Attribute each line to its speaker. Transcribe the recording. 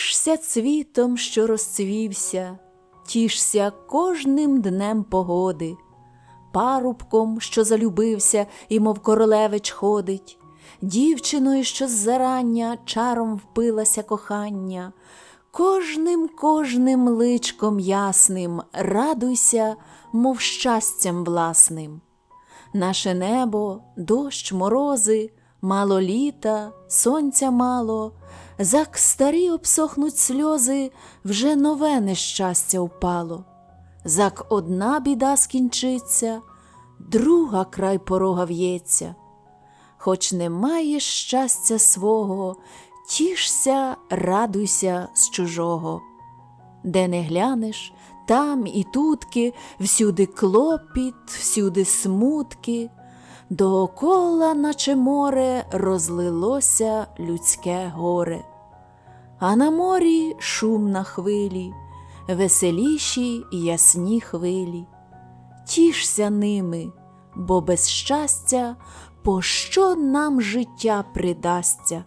Speaker 1: Тішся цвітом, що розцвівся, тішся кожним днем погоди, парубком, що залюбився і мов королевич ходить, дівчиною, що з зарання чаром впилася кохання, кожним кожним личком ясним радуйся, мов щастям власним. Наше небо, дощ, морози, мало літа, сонця мало, зак старі обсохнуть сльози, вже нове нещастя впало. Зак одна біда скінчиться, друга край порога в'ється. Хоч не маєш щастя свого, тішся, радуйся з чужого. Де не глянеш, там і тутки, всюди клопіт, всюди смутки, доокола, наче море, розлилося людське горе. А на морі шум на хвилі, веселіші ясні хвилі. Тішся ними, бо без щастя, пощо нам життя придасться?